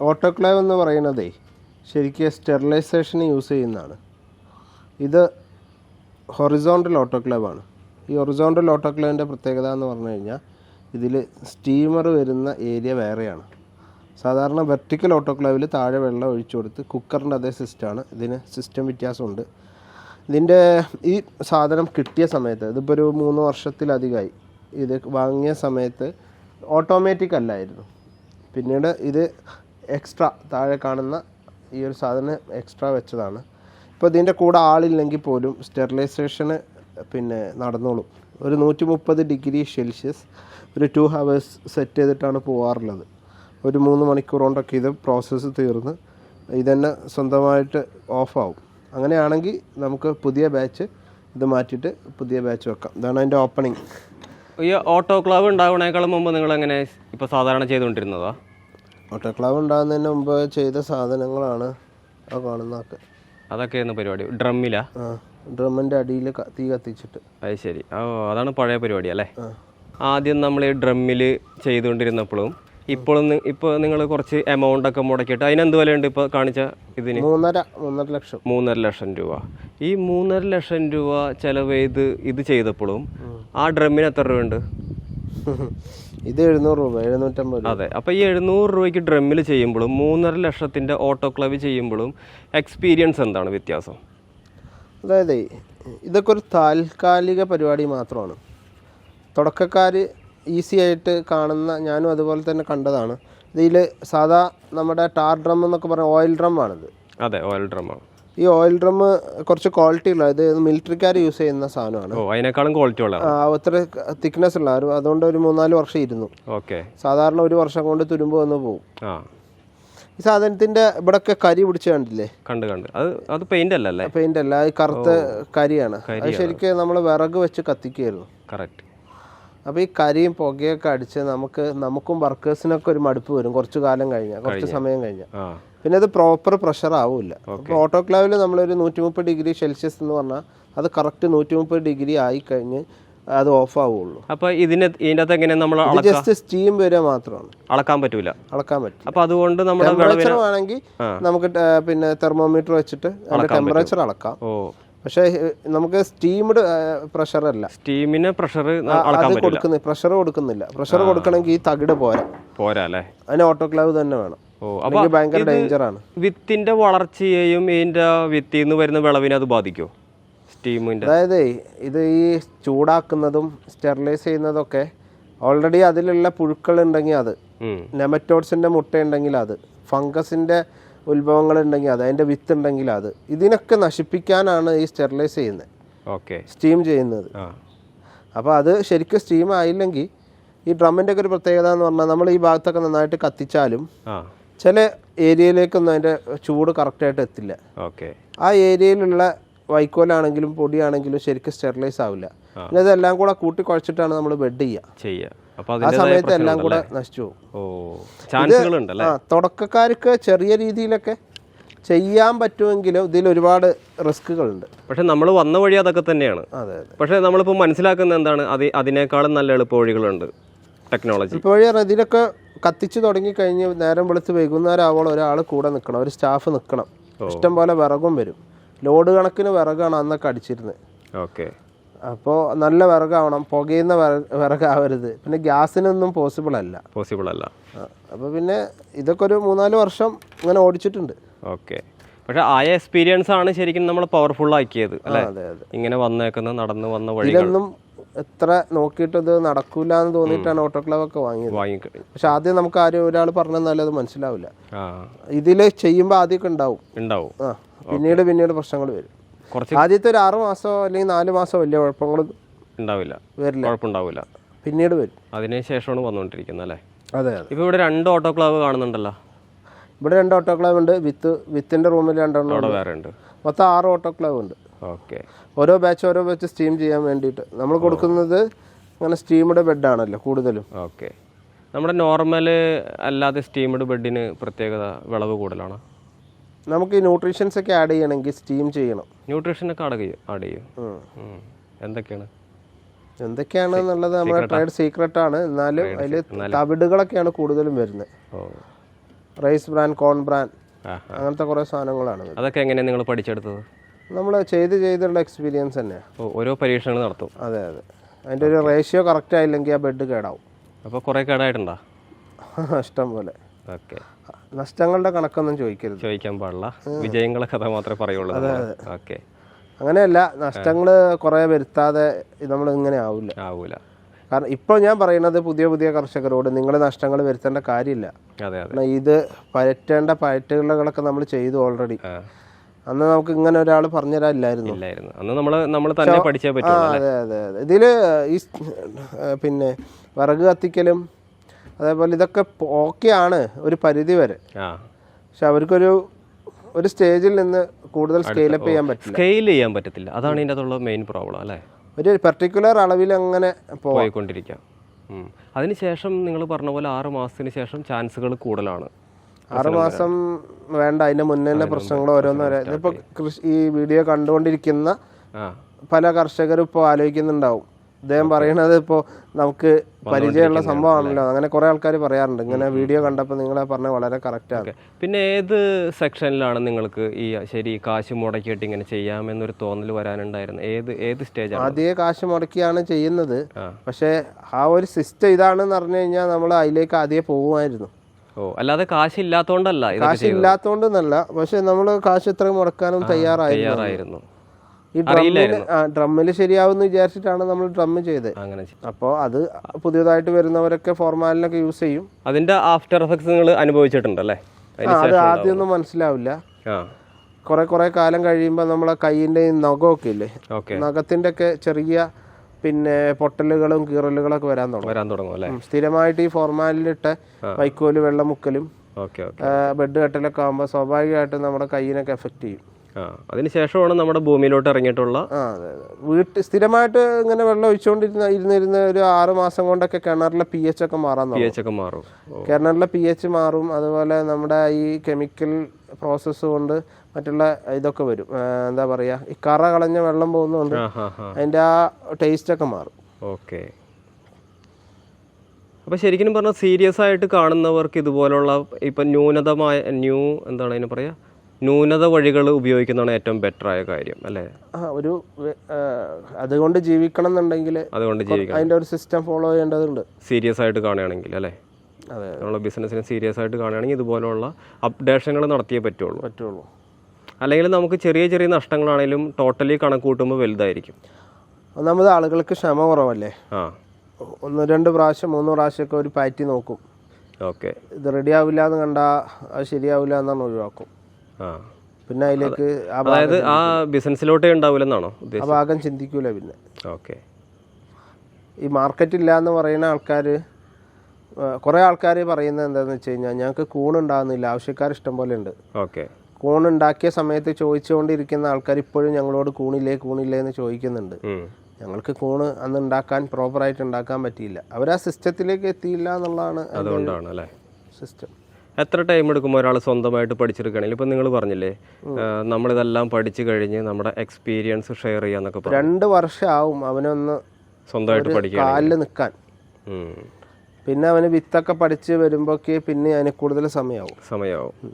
Autoclave എന്ന് പറയുന്നതേ ശരിക്കും സ്റ്റെറിലൈസേഷന് യൂസ് ചെയ്യുന്നതാണ്. ഇത് ഹൊറിസോണ്ടൽ ഓട്ടോക്ലേവ് ആണ്. ഈ ഹൊറിസോണ്ടൽ ഓട്ടോക്ലേവിന്റെ പ്രത്യേകത എന്ന് പറഞ്ഞു കഴിഞ്ഞാൽ ഇതിൽ സ്റ്റീമർ വരുന്ന ഏരിയ വേറെയാണ്. സാധാരണ വെർട്ടിക്കൽ ഓട്ടോക്ലേവിൽ താഴെ വെള്ളം ഒഴിച്ചു കൊടുത്ത് കുക്കറിന്റെ അതേ സിസ്റ്റമാണ് ഇതിന് സിസ്റ്റം വ്യത്യാസമുണ്ട്. ഇതിന്റെ ഈ സാധനം കിട്ടിയ സമയത്ത് ഇതിപ്പോൾ ഒരു മൂന്ന് വർഷത്തിലധികമായി ഇത് വാങ്ങിയ സമയത്ത് ഓട്ടോമാറ്റിക് അല്ലായിരുന്നു. പിന്നീട് ഇത് എക്സ്ട്രാ താഴെ കാണുന്ന ഈ ഒരു സാധനം എക്സ്ട്രാ വെച്ചതാണ്. ഇപ്പോൾ ഇതിന്റെ കൂടെ ആളില്ലെങ്കിൽ പോലും സ്റ്റെറിലൈസേഷന് പിന്നെ നടന്നോളും. ഒരു നൂറ്റി മുപ്പത് ഡിഗ്രി സെൽഷ്യസ് ഒരു ടു ഹവേഴ്സ് സെറ്റ് ചെയ്തിട്ടാണ് പോകാറുള്ളത് ഒരു മൂന്ന് മണിക്കൂർ കൊണ്ടൊക്കെ ഇത് പ്രോസസ്സ് തീർന്ന് ഇതന്നെ സ്വന്തമായിട്ട് ഓഫാവും അങ്ങനെയാണെങ്കിൽ നമുക്ക് പുതിയ ബാച്ച് ഇത് മാറ്റിയിട്ട് പുതിയ ബാച്ച് വെക്കാം. ഇതാണ് അതിന്റെ ഓപ്പണിങ് ഈ ഓട്ടോക്ലാവ് ഉണ്ടാവുന്നതിനേക്കാളും മുമ്പ് നിങ്ങൾ എങ്ങനെ ഇപ്പോൾ സാധാരണ ചെയ്തുകൊണ്ടിരുന്നതാ? ഓട്ടോക്ലാവ് ഉണ്ടാകുന്നതിന് മുമ്പ് ചെയ്ത സാധനങ്ങളാണ് ആ കാണുന്നതൊക്കെ അതൊക്കെയായിരുന്നു പരിപാടി. ഡ്രമ്മിലാ? ഡ്രമ്മിന്റെ ഡ്രമ്മിന്റെ അടിയിൽ തീ കത്തിച്ചിട്ട്. അത് ശരി. ഓ അതാണ് പഴയ പരിപാടി അല്ലേ? ആദ്യം നമ്മൾ ഈ ഡ്രമ്മിൽ ചെയ്തുകൊണ്ടിരുന്നപ്പോഴും ഇപ്പോഴും ഇപ്പോൾ നിങ്ങൾ കുറച്ച് എമൗണ്ട് ഒക്കെ മുടക്കിയിട്ട് അതിനെന്ത് വിലയുണ്ട് ഇപ്പോൾ കാണിച്ച ഇതിന്? മൂന്നര മൂന്നര ലക്ഷം. മൂന്നര ലക്ഷം രൂപ. ഈ മൂന്നര ലക്ഷം രൂപ ചെലവ് ചെയ്ത് ഇത് ചെയ്തപ്പോഴും ആ ഡ്രമ്മിന് എത്ര രൂപയുണ്ട്? ഇത് എഴുന്നൂറ് രൂപ എഴുന്നൂറ്റമ്പത് അതെ. അപ്പോൾ ഈ എഴുന്നൂറ് രൂപയ്ക്ക് ഡ്രമ്മിൽ ചെയ്യുമ്പോഴും മൂന്നര ലക്ഷത്തിന്റെ ഓട്ടോക്ലവ് ചെയ്യുമ്പോഴും എക്സ്പീരിയൻസ് എന്താണ് വ്യത്യാസം? അതായത് ഇതൊക്കെ ഒരു താൽക്കാലിക പരിപാടി മാത്രമാണ്. തുടക്കക്കാർ ഈസി ആയിട്ട് കാണുന്ന ഞാനും അതുപോലെ തന്നെ കണ്ടതാണ്. ഇതിൽ സാധാ നമ്മുടെ ടാർ ഡ്രം എന്നൊക്കെ പറഞ്ഞ ഓയിൽ ഡ്രം ആണിത്. അതെ ഓയിൽ ഡ്രമ്മാണ് ഈ ഓയിൽ ഡ്രം കുറച്ച് ക്വാളിറ്റി ഉള്ള ഇത് മിലിറ്ററിക്കാർ യൂസ് ചെയ്യുന്ന സാധനമാണ്. ഓ അതിനേക്കാളും ക്വാളിറ്റി ഉള്ള ആ, അത്ര തിക്നെസ് ഉള്ള ഒരു- അതുകൊണ്ട് ഒരു മൂന്നാൽ വർഷം ഇരുന്നു. ഓക്കെ. സാധാരണ ഒരു വർഷം കൊണ്ട് തുരുമ്പ് വന്ന് പോകും ഈ സാധനത്തിന്റെ ഇവിടൊക്കെ കരി പിടിച്ച് കണ്ടില്ലേ? കണ്ട് കണ്ട്. അത് അത് പെയിന്റ് അല്ലല്ലേ? പെയിന്റ് അല്ല ഈ കറുത്ത കരിയാണ്. അത് ശരിക്കും നമ്മൾ വിറക് വെച്ച് കത്തിക്കുകയായിരുന്നു. കറക്റ്റ് അപ്പോൾ ഈ കരിയും പുകയൊക്കെ അടിച്ച് നമുക്ക് നമുക്കും വർക്കേഴ്സിനൊക്കെ ഒരു മടുപ്പ് വരും. കുറച്ചു കാലം കഴിഞ്ഞാൽ കുറച്ച് സമയം കഴിഞ്ഞാൽ പിന്നെ അത് പ്രോപ്പർ പ്രഷർ ആവില്ല. ഓട്ടോക്ലാവിൽ നമ്മളൊരു നൂറ്റി മുപ്പത് ഡിഗ്രി സെൽഷ്യസ് എന്ന് പറഞ്ഞാൽ അത് കറക്റ്റ് നൂറ്റി മുപ്പത് ഡിഗ്രി ആയി കഴിഞ്ഞ് അത് ഓഫ് ആവുള്ളൂ. അപ്പൊ ഇതിന് ഇതിന്റെ അകത്ത് എങ്ങനെ നമ്മൾ ജസ്റ്റ് സ്റ്റീം വരെ മാത്രമാണ്. അളക്കാൻ പറ്റൂല. അളക്കാൻ പറ്റും അപ്പൊ അതുകൊണ്ട് നമ്മുടെ ടെമ്പറേച്ചർ വേണമെങ്കിൽ നമുക്ക് പിന്നെ തെർമോമീറ്റർ വെച്ചിട്ട് അതിന്റെ ടെമ്പറേച്ചർ അളക്കാം. ഓ. പക്ഷേ നമുക്ക് സ്റ്റീംഡ് പ്രഷർ അല്ല. സ്റ്റീമിന് പ്രഷർ അത് അളക്കാൻ പറ്റൂല. കൊടുക്കുന്ന പ്രഷർ കൊടുക്കുന്നില്ല. പ്രഷർ കൊടുക്കണമെങ്കിൽ ഈ തകിട് പോരാ. പോരാ അല്ലേ? അതിന് ഓട്ടോക്ലാവ് തന്നെ വേണം. ഭയങ്കര വിത്തിന്റെ വളർച്ചയെയും ഇതിന്റെ വിത്തിൽ നിന്ന് വരുന്ന വിളവിനെ അത് ബാധിക്കുമോ സ്റ്റീമിന്റെ. അതായത് ഇത് ഈ ചൂടാക്കുന്നതും സ്റ്റെറിലൈസ് ചെയ്യുന്നതൊക്കെ ഓൾറെഡി അതിലുള്ള പുഴുക്കൾ ഉണ്ടെങ്കിൽ അത്. നെമറ്റോഡ്സിന്റെ മുട്ട ഉണ്ടെങ്കിൽ അത്. ഫംഗസിന്റെ ഉത്ഭവങ്ങൾ ഉണ്ടെങ്കിൽ അത്. അതിന്റെ വിത്ത് ഉണ്ടെങ്കിൽ അത്. ഇതിനൊക്കെ നശിപ്പിക്കാനാണ് ഈ സ്റ്റെറിലൈസ് ചെയ്യുന്നത്. ഓക്കെ. സ്റ്റീം ചെയ്യുന്നത്. അപ്പോൾ അത് ശരിക്കും സ്റ്റീം ആയില്ലെങ്കിൽ ഈ ഡ്രമ്മിന്റെ ഒക്കെ ഒരു പ്രത്യേകത എന്ന് പറഞ്ഞാൽ നമ്മൾ ഈ ഭാഗത്തൊക്കെ നന്നായിട്ട് കത്തിച്ചാലും ചില ഏരിയയിലേക്കൊന്നും അതിന്റെ ചൂട് കറക്റ്റായിട്ട് എത്തില്ല. ഓക്കെ. ആ ഏരിയയിലുള്ള വൈക്കോലാണെങ്കിലും പൊടിയാണെങ്കിലും ശരിക്കും സ്റ്റെറിലൈസ് ആവില്ല. പിന്നെ ഇതെല്ലാം കൂടെ കൂട്ടി കുഴച്ചിട്ടാണ് നമ്മൾ ബെഡ് ചെയ്യുക. ആ സമയത്ത് എല്ലാം കൂടെ നശിച്ചു പോകും. തുടക്കക്കാർക്ക് ചെറിയ രീതിയിലൊക്കെ ചെയ്യാൻ പറ്റുമെങ്കിലും ഇതിൽ ഒരുപാട് റിസ്കുകളുണ്ട് പക്ഷെ നമ്മൾ വന്ന വഴി അതൊക്കെ തന്നെയാണ്. പക്ഷെ നമ്മളിപ്പോൾ മനസ്സിലാക്കുന്ന എന്താണ്? അത് അതിനേക്കാളും നല്ല എളുപ്പ വഴികളുണ്ട് ടെക്നോളജി. ഇപ്പോൾ ഇതിലൊക്കെ കത്തിച്ചു തുടങ്ങി കഴിഞ്ഞ് നേരം വെളുത്ത് വൈകുന്നേരം ആവോളം ഒരാൾ കൂടെ നിൽക്കണം ഒരു സ്റ്റാഫ് നിൽക്കണം ഇഷ്ടം പോലെ വിറകും വരും. ലോഡ് കണക്കിന് വിറകാണ് അന്നൊക്കെ അടിച്ചിരുന്നത് ഓക്കെ. അപ്പോൾ നല്ല വിറകാവണം പുകയുന്ന വിറ- വിറകാവരുത്. പിന്നെ ഗ്യാസിനൊന്നും പോസിബിൾ അല്ല പോസിബിൾ അല്ല അപ്പോൾ പിന്നെ ഇതൊക്കെ ഒരു മൂന്നാൽ വർഷം ഇങ്ങനെ ഓടിച്ചിട്ടുണ്ട്. ഓക്കെ. പക്ഷെ ആയ എക്സ്പീരിയൻസ് ആണ് ശരിക്കും നമ്മൾ പവർഫുൾ ആക്കിയത് അല്ലേ ഇങ്ങനെ വന്നേക്കുന്ന നടന്നു വന്ന വഴി ഇതിലൊന്നും എത്ര നോക്കിയിട്ട് ഇത് നടക്കൂല എന്ന് തോന്നിയിട്ടാണ് ഓട്ടോക്ലാവ് ഒക്കെ വാങ്ങിയത്. പക്ഷെ ആദ്യം നമുക്ക് ആരും ഒരാൾ പറഞ്ഞാലും അത് മനസ്സിലാവില്ല. ഇതിൽ ചെയ്യുമ്പോൾ ആദ്യമൊക്കെ ഉണ്ടാവും. ഉണ്ടാവും. ആ പിന്നീട് പിന്നീട് പ്രശ്നങ്ങൾ വരും. ആദ്യത്തെ ഒരു ആറു മാസോ അല്ലെങ്കിൽ നാല് മാസോ വലിയ കുഴപ്പങ്ങൾ ഉണ്ടാവില്ല. വരില്ല. കുഴപ്പമുണ്ടാവില്ല. പിന്നീട് വരും. അതിനുശേഷമാണ് വന്നുകൊണ്ടിരിക്കുന്നത് അല്ലേ? അതെ ഇപ്പൊ ഇവിടെ രണ്ട് ഓട്ടോക്ലാവ് കാണുന്നുണ്ടല്ലോ? ഇവിടെ രണ്ട് ഓട്ടോക്ലാവ് ഉണ്ട്. വിത്ത് വിത്തിന്റെ റൂമിൽ രണ്ടെണ്ണം വേറെ ഉണ്ട്. മൊത്തം ആറ് ഓട്ടോക്ലാവ് ഉണ്ട്. ഓക്കെ. ഓരോ ബാച്ച് ഓരോ ബാച്ച് സ്റ്റീം ചെയ്യാൻ വേണ്ടിയിട്ട്. നമ്മൾ കൊടുക്കുന്നത് അങ്ങനെ സ്റ്റീമഡ് ബെഡാണല്ലോ കൂടുതലും. ഓക്കെ. നമ്മുടെ നോർമൽ അല്ലാതെ സ്റ്റീംഡ് ബെഡിന് പ്രത്യേകത വിളവ് കൂടുതലാണ്? നമുക്ക് ഈ ന്യൂട്രീഷൻസ് ഒക്കെ ആഡ് ചെയ്യണമെങ്കിൽ സ്റ്റീം ചെയ്യണം. ന്യൂട്രീഷനൊക്കെ ആഡ് ചെയ്യും ആഡ് ചെയ്യും. എന്തൊക്കെയാണ്? എന്തൊക്കെയാണ് എന്നുള്ളത് നമ്മുടെ ട്രേഡ് സീക്രട്ട് ആണ്. എന്നാലും അതിൽ തവിടുകളൊക്കെയാണ് കൂടുതലും വരുന്നത്. റൈസ് ബ്രാൻ കോൺ ബ്രാൻ അങ്ങനത്തെ കുറേ സാധനങ്ങളാണ് അതൊക്കെ എങ്ങനെയാണ് നിങ്ങൾ പഠിച്ചെടുത്തത്? നമ്മൾ ചെയ്ത് ചെയ്തുള്ള എക്സ്പീരിയൻസ് തന്നെയാണ് ഓരോ പരീക്ഷണങ്ങൾ നടത്തും. അതെ അതെ. അതിന്റെ ഒരു റേഷ്യോ കറക്റ്റ് ആയില്ലെങ്കിൽ ആ ബെഡ് കേടാവും. അപ്പോൾ കുറേ കേടായിട്ടുണ്ടോ? ഇഷ്ടം പോലെ. ഓക്കെ നഷ്ടങ്ങളുടെ കണക്കൊന്നും ചോദിക്കരുത്. ചോദിക്കാൻ പാടില്ല. വിജയങ്ങളെ കഥ മാത്രമേ പറയുള്ളൂ അതെ അതെ. ഓക്കെ അങ്ങനെയല്ല നഷ്ടങ്ങൾ കുറേ വരുത്താതെ നമ്മൾ ഇങ്ങനെ ആവില്ല ആവില്ല കാരണം ഇപ്പോൾ ഞാൻ പറയുന്നത് പുതിയ പുതിയ കർഷകരോട് നിങ്ങൾ നഷ്ടങ്ങൾ വരുത്തേണ്ട കാര്യമില്ല. ഇത് പയറ്റേണ്ട പയറ്റുകളൊക്കെ നമ്മൾ ചെയ്തു ഓൾറെഡി അന്ന് നമുക്ക് ഇങ്ങനെ ഒരാൾ പറഞ്ഞുതരാനില്ലായിരുന്നു ഇല്ലായിരുന്നു. അന്ന് നമ്മൾ നമ്മൾ തന്നെ പഠിച്ചേ അതെ അതെ അതെ. ഇതിൽ ഈ പിന്നെ വിറക് കത്തിക്കലും അതേപോലെ ഇതൊക്കെ ഓക്കെ ആണ് ഒരു പരിധി വരെ. പക്ഷെ അവർക്കൊരു ഒരു സ്റ്റേജിൽ നിന്ന് കൂടുതൽ സ്കെയിൽ അപ്പ് ചെയ്യാൻ പറ്റില്ല. സ്കെയിൽ ചെയ്യാൻ പറ്റത്തില്ല. അതാണ് ഇതിന്റെ അതുള്ള മെയിൻ പ്രോബ്ലം അല്ലേ? ഒരു പെർട്ടിക്കുലർ അളവിൽ അങ്ങനെ പോയിക്കൊണ്ടിരിക്കാം. അതിനുശേഷം നിങ്ങൾ പറഞ്ഞ പോലെ ആറ് മാസത്തിന് ശേഷം ചാൻസുകൾ കൂടുതലാണ്. ആറ് മാസം വേണ്ട അതിന്റെ മുന്നേ തന്നെ പ്രശ്നങ്ങൾ ഓരോന്നോരോ ഇപ്പൊ കൃഷി ഈ വീഡിയോ കണ്ടുകൊണ്ടിരിക്കുന്ന പല കർഷകരും ഇപ്പോൾ ആലോചിക്കുന്നുണ്ടാവും. അദ്ദേഹം പറയണത് ഇപ്പോ നമുക്ക് പരിചയമുള്ള സംഭവമാണല്ലോ. അങ്ങനെ കുറെ ആൾക്കാർ പറയാറുണ്ട്. ഇങ്ങനെ വീഡിയോ കണ്ടപ്പോൾ നിങ്ങളെ പറഞ്ഞ വളരെ കറക്റ്റാണ് ആണ്. പിന്നെ ഏത് സെക്ഷനിലാണ് നിങ്ങൾക്ക് ഈ ശരി കാശ് മുടക്കിയിട്ട് ഇങ്ങനെ ചെയ്യാമെന്നൊരു തോന്നൽ വരാനുണ്ടായിരുന്നു ഏത് ഏത് സ്റ്റേജ് ആദ്യമേ കാശ് മുടക്കിയാണ് ചെയ്യുന്നത്. പക്ഷേ ആ ഒരു സിസ്റ്റം ഇതാണെന്ന് പറഞ്ഞു കഴിഞ്ഞാൽ നമ്മൾ അതിലേക്ക് ആദ്യമേ പോകുമായിരുന്നു. ഓ അല്ലാതെ കാശ് ഇല്ലാത്തതുകൊണ്ടൊന്നല്ല പക്ഷെ നമ്മൾ കാശ് എത്ര മുടക്കാനും തയ്യാറായിരുന്നു. ഈ ഡ്രമ്മിൽ ഡ്രമ്മിൽ ശരിയാവുമെന്ന് വിചാരിച്ചിട്ടാണ് നമ്മൾ ഡ്രമ്മ് ചെയ്തത്. അങ്ങനെ അപ്പോൾ അത് പുതിയതായിട്ട് വരുന്നവരൊക്കെ ഫോർമാലിനൊക്കെ യൂസ് ചെയ്യും. അതിന്റെ ആഫ്റ്റർ എഫക്ട്സ് നിങ്ങൾ അനുഭവിച്ചിട്ടുണ്ടല്ലേ? അത് ആദ്യമൊന്നും മനസ്സിലാവില്ല. കുറെ കുറെ കാലം കഴിയുമ്പോൾ നമ്മളെ കൈയിന്റെ നഖമൊക്കെ ഇല്ലേ? നഖത്തിന്റെ ഒക്കെ ചെറിയ പിന്നെ പൊട്ടലുകളും കീറലുകളൊക്കെ വരാൻ തുടങ്ങും. വരാൻ തുടങ്ങും അല്ലേ? സ്ഥിരമായിട്ട് ഈ ഫോർമാലിലിട്ട് വൈക്കോൽ വെള്ളം മുക്കലും ബെഡ് കെട്ടലൊക്കെ ആകുമ്പോൾ സ്വാഭാവികമായിട്ടും നമ്മുടെ കയ്യിനൊക്കെ എഫക്റ്റ് ചെയ്യും. അതിനുശേഷമാണ് അതിന് ശേഷമാണ് നമ്മുടെ ഭൂമിയിലോട്ട് ഇറങ്ങിയിട്ടുള്ള വീട്ടിൽ സ്ഥിരമായിട്ട് ഇങ്ങനെ വെള്ളം ഒഴിച്ചുകൊണ്ടിരുന്ന ഇരുന്നിരുന്ന ഒരു ആറ് മാസം കൊണ്ടൊക്കെ കിണറിലെ പി എച്ച് ഒക്കെ മാറാൻ പി എച്ച് ഒക്കെ മാറും. കിണറിലെ പി എച്ച് മാറും. അതുപോലെ നമ്മുടെ ഈ കെമിക്കൽ പ്രോസസ്സ് കൊണ്ട് മറ്റുള്ള ഇതൊക്കെ വരും. എന്താ പറയുക ഈ കറ കളഞ്ഞ വെള്ളം പോകുന്നതുകൊണ്ട് അതിന്റെ ആ ടേസ്റ്റ് ഒക്കെ മാറും. ഓക്കെ. അപ്പോൾ ശരിക്കും പറഞ്ഞാൽ സീരിയസ് ആയിട്ട് കാണുന്നവർക്ക് ഇതുപോലുള്ള ഇപ്പം ന്യൂനതമായ ന്യൂ എന്താണ് അതിന് പറയുക ന്യൂനത വഴികൾ ഉപയോഗിക്കുന്നതാണ് ഏറ്റവും ബെറ്റർ ആയ കാര്യം അല്ലേ? ആ ഒരു അതുകൊണ്ട് ജീവിക്കണം എന്നുണ്ടെങ്കിൽ അതുകൊണ്ട് ജീവിക്കണം. അതിന്റെ ഒരു സിസ്റ്റം ഫോളോ ചെയ്യേണ്ടതുണ്ട്. സീരിയസ് ആയിട്ട് കാണുകയാണെങ്കിൽ അല്ലേ? അതെ. നമ്മളെ ബിസിനസ്സിനെ സീരിയസ് ആയിട്ട് കാണുകയാണെങ്കിൽ ഇതുപോലെയുള്ള അപ്ഡേഷനുകൾ നടത്തിയേ പറ്റുള്ളൂ. പറ്റുള്ളൂ. അല്ലെങ്കിൽ നമുക്ക് ചെറിയ ചെറിയ നഷ്ടങ്ങളാണെങ്കിലും ടോട്ടലി കണക്ക് കൂട്ടുമ്പോൾ വലുതായിരിക്കും. ഒന്നാമത് ആളുകൾക്ക് ക്ഷമ കുറവല്ലേ? ആ. ഒന്ന് രണ്ട് പ്രാവശ്യം മൂന്ന് പ്രാവശ്യമൊക്കെ ഒരു പാറ്റി നോക്കും. ഓക്കെ. ഇത് റെഡി ആവില്ല എന്ന് കണ്ടാൽ അത് ശരിയാവില്ല എന്നാണ് ഒഴിവാക്കും. ആ. പിന്നെ അതിലേക്ക് ആ അതായത് ആ ബിസിനസ്സിലോട്ടേ ഉണ്ടാവില്ലെന്നാണോ ആ ഭാഗം ചിന്തിക്കൂല പിന്നെ. ഓക്കെ. ഈ മാർക്കറ്റ് ഇല്ല എന്ന് പറയുന്ന ആൾക്കാർ കുറേ ആൾക്കാർ പറയുന്നത് എന്താണെന്ന് വെച്ച് കഴിഞ്ഞാൽ ഞങ്ങൾക്ക് കൂൺ ഉണ്ടാകുന്നില്ല ആവശ്യക്കാർ ഇഷ്ടം പോലെ ഉണ്ട്. ഓക്കെ. കൂൺ ഉണ്ടാക്കിയ സമയത്ത് ചോദിച്ചുകൊണ്ടിരിക്കുന്ന ആൾക്കാർ ഇപ്പോഴും ഞങ്ങളോട് കൂണില്ലേ കൂണില്ലേ എന്ന് ചോദിക്കുന്നുണ്ട്. ഞങ്ങൾക്ക് കൂണ് അന്ന് ഉണ്ടാക്കാൻ പ്രോപ്പറായിട്ട് ഉണ്ടാക്കാൻ പറ്റിയില്ല. അവർ ആ സിസ്റ്റത്തിലേക്ക് എത്തിയില്ല എന്നുള്ളതാണ് അതുകൊണ്ടാണ് അല്ലേ? സിസ്റ്റം എത്ര ടൈം എടുക്കും ഒരാൾ സ്വന്തമായിട്ട് പഠിച്ചെടുക്കുകയാണെങ്കിൽ ഇപ്പം നിങ്ങൾ പറഞ്ഞില്ലേ നമ്മളിതെല്ലാം പഠിച്ചു കഴിഞ്ഞ് നമ്മുടെ എക്സ്പീരിയൻസ് ഷെയർ ചെയ്യാന്നൊക്കെ പറഞ്ഞു. രണ്ട് വർഷം ആവും അവനൊന്ന് സ്വന്തമായിട്ട് പഠിക്കുക കാലിൽ നിൽക്കാൻ. പിന്നെ അവന് വിത്തൊക്കെ പഠിച്ച് വരുമ്പോഴേക്ക് പിന്നെ അതിന് കൂടുതൽ സമയമാവും സമയമാവും